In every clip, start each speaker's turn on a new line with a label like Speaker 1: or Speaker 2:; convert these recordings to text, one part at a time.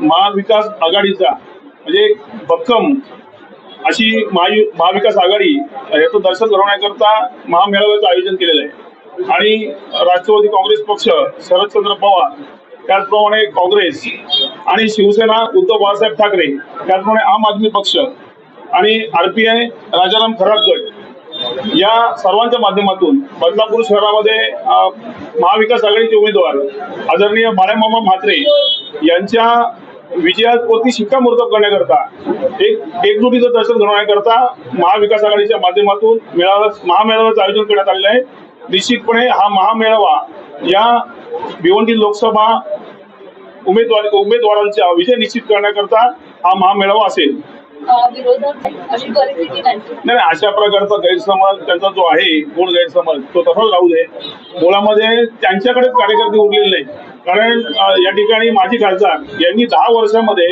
Speaker 1: महाविकास आघाडीचा म्हणजे भक्कम अशी महायु महाविकास आघाडी याचं दर्शन घडवण्याकरता महामेळाव्याचं आयोजन केलेलं आहे. आणि राष्ट्रवादी काँग्रेस पक्ष शरदचंद्र पवार त्याचप्रमाणे काँग्रेस आणि शिवसेना उद्धव बाळासाहेब ठाकरे त्याचप्रमाणे आम आदमी पक्ष आणि आरपीआय राजाराम खरातगड या सर्वांच्या माध्यमातून बदलापूर शहरामध्ये महाविकास आघाडीचे उमेदवार आदरणीय बाळामामा म्हात्रे यांच्या विजयावरती शिक्कामोर्तब करण्याकरता एक एकजुटीचं दर्शन घडवण्याकरता महाविकास आघाडीच्या माध्यमातून मेळावा महामेळाव्याचं आयोजन करण्यात आलेलं आहे. निश्चितपणे हा महामेळावा या भिवंडी लोकसभा उमेदवार उमेदवारांचा विजय निश्चित करण्याकरता हा महामेळावा असेल.
Speaker 2: अशी परिस्थिती
Speaker 1: नाही. नाही, अशा प्रकारचा गैरसमज त्यांचा जो आहे कोण गैरसमज तो तसाच राहू दे. मुळामध्ये त्यांच्याकडेच कार्यकर्ते उरलेले नाही कारण या ठिकाणी माजी खासदार यांनी दहा वर्षामध्ये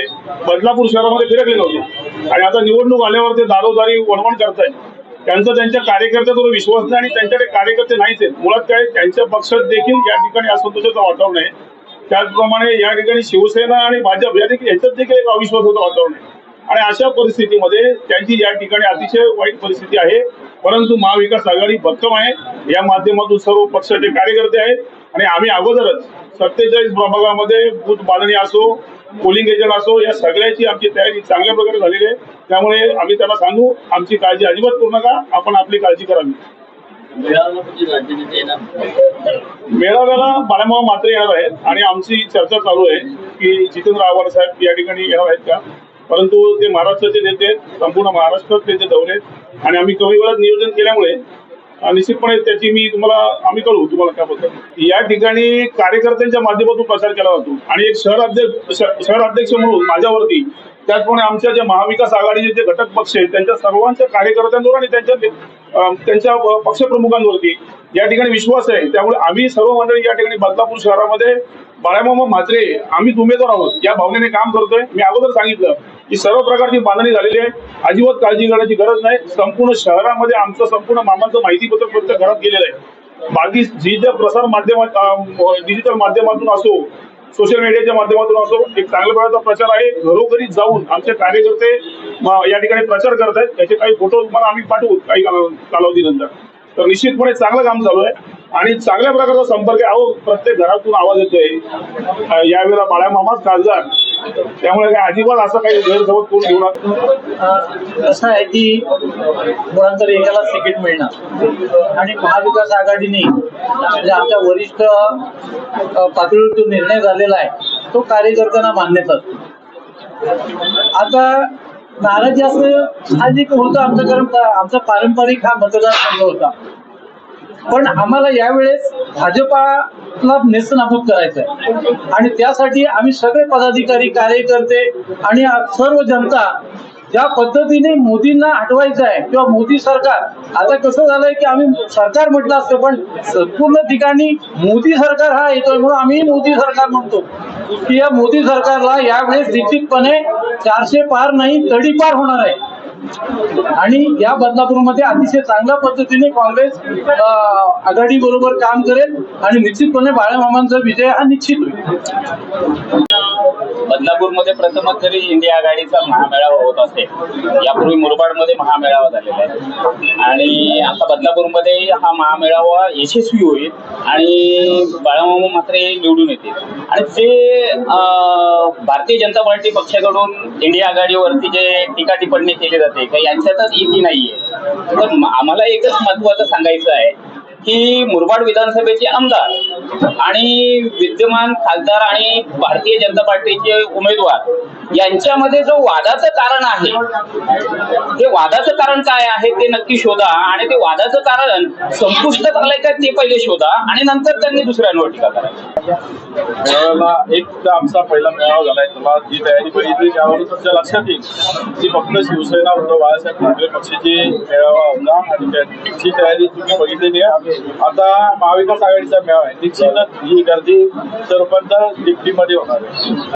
Speaker 1: बदलापूर शहरामध्ये फिरकले नव्हते. आणि आता निवडणूक आल्यावर ते दारोदारी वणवण करतायत. त्यांचा त्यांच्या कार्यकर्त्यावर विश्वास नाही आणि त्यांच्याकडे कार्यकर्ते नाहीच आहेत. मुळात काय त्यांच्या पक्षात देखील या ठिकाणी असंतोषाचं वातावरण आहे. त्याचप्रमाणे या ठिकाणी शिवसेना आणि भाजप या देखील यांच्यात देखील एक अविश्वासाचं वातावरण आहे. आणि अशा परिस्थितीमध्ये त्यांची या ठिकाणी अतिशय वाईट परिस्थिती आहे. परंतु महाविकास आघाडी भक्कम आहे. या माध्यमातून सर्व पक्षाचे कार्यकर्ते आहेत. आणि आम्ही अगोदरच सत्तेचाळीस प्रभागामध्ये बूथ बांधणी असो पोलिंग एजंट असो या सगळ्याची आमची तयारी चांगल्या प्रकारे झालेली आहे. त्यामुळे आम्ही त्याला सांगू आमची काळजी अजिबात करू नका. आपण आपली काळजी करावी. मेळाव्याला बाळामाव मात्र येणार आहेत. आणि आमची चर्चा चालू आहे की जितेंद्र आव्हाड साहेब या ठिकाणी येणार आहेत का? परंतु ते महाराष्ट्राचे नेते संपूर्ण महाराष्ट्रात त्यांचे दौरे आहेत आणि आम्ही कमी वेळात नियोजन केल्यामुळे निश्चितपणे त्याची मी तुम्हाला आम्ही कळू तुम्हाला त्याबद्दल. या ठिकाणी कार्यकर्त्यांच्या माध्यमातून प्रचार केला जातो. आणि एक शहर अध्यक्ष शहर अध्यक्ष म्हणून माझ्यावरती त्याचप्रमाणे आमच्या जे महाविकास आघाडीचे जे घटक पक्ष आहेत त्यांच्या सर्वांच्या कार्यकर्त्यांवर आणि त्यांच्या त्यांच्या पक्षप्रमुखांवरती या ठिकाणी विश्वास आहे. त्यामुळे आम्ही सर्व मंडळी या ठिकाणी बदलापूर शहरामध्ये बाळामामा म्हात्रे आम्हीच उमेदवार आहोत. या भावनेने काम करतोय. मी अगोदर सांगितलं की सर्व प्रकारची बांधणी झालेली आहे. अजिबात काळजी करण्याची गरज नाही. संपूर्ण शहरामध्ये आमचं संपूर्ण मामाचं माहितीपत्रक प्रत्येक घरात गेलेलं आहे. बाकी जी ज्या प्रसार माध्यमात डिजिटल माध्यमातून असो सोशल मीडियाच्या माध्यमातून असो एक चांगल्या प्रकारचा प्रचार आहे. घरोघरी जाऊन आमचे कार्यकर्ते या ठिकाणी प्रचार करत आहेत. त्याचे काही फोटो तुम्हाला आम्ही पाठवू काही कालावधीनंतर. तर निश्चितपणे चांगलं काम चालू आहे. आणि चांगल्या प्रकारचा संपर्क आहे. अहो प्रत्येक घरातून आवाज येतोय. यावेळेला बाळ्या बाळामामाच खासदार त्यामुळे काय अजिबात असं काही गैरसमज कोण घेऊ नका.
Speaker 3: असं आहे की मुळांतर एकाला तिकीट मिळणार. आणि महाविकास आघाडीने म्हणजे आमच्या वरिष्ठ पातळीवर जो निर्णय झालेला आहे तो कार्यकर्त्यांना मान्यता आता नाराजी असं साहजिक होतं आमचं कारण आमचा पारंपरिक हा मतदारसंघ होता. पण आम्हाला यावेळेस भाजपाला नेस्तनाबूत करायचं आहे आणि त्यासाठी आम्ही सगळे पदाधिकारी कार्यकर्ते आणि सर्व जनता ज्या पद्धतीने मोदींना हटवायचं आहे किंवा मोदी सरकार आता कसं झालंय की आम्ही सरकार म्हटलं असतं पण संपूर्ण ठिकाणी मोदी सरकार हा येतोय म्हणून आम्ही मोदी सरकार म्हणतो. की या मोदी सरकारला यावेळेस निश्चितपणे चारशे पार नाही तडीपार होणार आहे. आणि या बदलापूरमध्ये अतिशय चांगल्या पद्धतीने काँग्रेस आघाडी बरोबर काम करेल आणि निश्चितपणे बाळामामांचा विजय हा निश्चित होईल.
Speaker 4: बदलापूरमध्ये प्रथमच जरी इंडिया आघाडीचा महामेळावा होत असेल यापूर्वी मुरबाडमध्ये महामेळावा झालेला आहे. आणि आता बदलापूरमध्ये हा महामेळावा यशस्वी होईल आणि बाळामामा मात्र निवडून येतील. आणि ते भारतीय जनता पार्टी पक्षाकडून इंडिया आघाडीवरती जे टीका टिप्पणी केली जाते का यांच्यातच इती नाहीये. तर आम्हाला एकच महत्वाचं सांगायचं आहे की मुरबाड विधानसभेचे आमदार आणि विद्यमान खासदार आणि भारतीय जनता पार्टीचे उमेदवार यांच्यामध्ये जो वादाचं कारण आहे ते वादाचं कारण काय आहे ते नक्की शोधा आणि ते वादाचं कारण संपुष्टात आलंय का ते पहिले शोधा आणि नंतर त्यांनी दुसऱ्यांवर टीका करायची
Speaker 1: एक आमचा पहिला मेळावा झालाय तेव्हा जी तयारी बघितली त्यावरून तुमच्या लक्षात येईल की फक्त शिवसेना उद्धव बाळासाहेब ठाकरे पक्षाची मेळावा होता आणि त्याची तयारी तुम्ही बघितलेली आहे. आता महाविकास आघाडीचा मेळावा आहे. निश्चितच ही गर्दी सरपंच डिप्टीमध्ये होणार आहे.